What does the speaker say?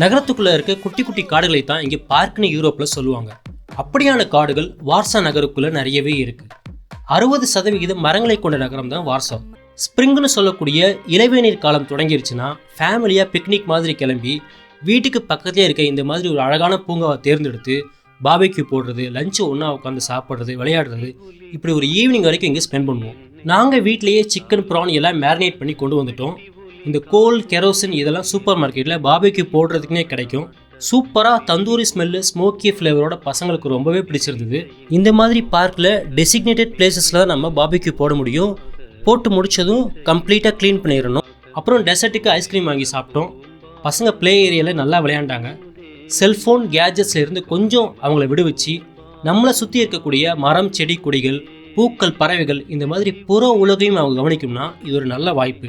நகரத்துக்குள்ளே இருக்க குட்டி குட்டி காடுகளை தான் இங்கே பார்க்னு யூரோப்பில் சொல்லுவாங்க. அப்படியான காடுகள் வார்சா நகருக்குள்ளே நிறையவே இருக்குது அறுபது சதவிகிதம் மரங்களை கொண்ட நகரம் தான் வார்சா. ஸ்ப்ரிங்னு சொல்லக்கூடிய இளவேநீர் காலம் தொடங்கிருச்சுன்னா ஃபேமிலியாக பிக்னிக் மாதிரி கிளம்பி வீட்டுக்கு பக்கத்துலேயே இருக்க இந்த மாதிரி ஒரு அழகான பூங்காவை தேர்ந்தெடுத்து பாபிக்யூ போடுறது லஞ்சு ஒன்றா உட்காந்து சாப்பிட்றது விளையாடுறது இப்படி ஒரு ஈவினிங் வரைக்கும் இங்கே ஸ்பெண்ட் பண்ணுவோம். நாங்கள் வீட்டிலேயே சிக்கன் ப்ரான் எல்லாம் மேரினேட் பண்ணி கொண்டு வந்துட்டோம். இந்த கோல் கெரோசின் இதெல்லாம் சூப்பர் மார்க்கெட்டில் பாபிக்கு போடுறதுக்குனே கிடைக்கும். சூப்பராக தந்தூரி ஸ்மெல்லு ஸ்மோக்கி ஃப்ளேவரோட பசங்களுக்கு ரொம்பவே பிடிச்சிருந்தது. இந்த மாதிரி பார்க்கில் டெசிக்னேட்டட் பிளேசஸில் தான் நம்ம பாபிக்கு போட முடியும். போட்டு முடிச்சதும் கம்ப்ளீட்டாக க்ளீன் பண்ணிடணும். அப்புறம் டெசர்ட்டுக்கு ஐஸ்கிரீம் வாங்கி சாப்பிட்டோம். பசங்க ப்ளே ஏரியாவில் நல்லா விளையாண்டாங்க. செல்ஃபோன் கேஜெட்ஸ்ல இருந்து கொஞ்சம் அவங்கள விடுவிச்சு நம்மளை சுற்றி இருக்கக்கூடிய மரம் செடி கொடிகள் பூக்கள் பறவைகள் இந்த மாதிரி புற உலகையும் அவங்க கவனிக்கும்னா இது ஒரு நல்ல வாய்ப்பு.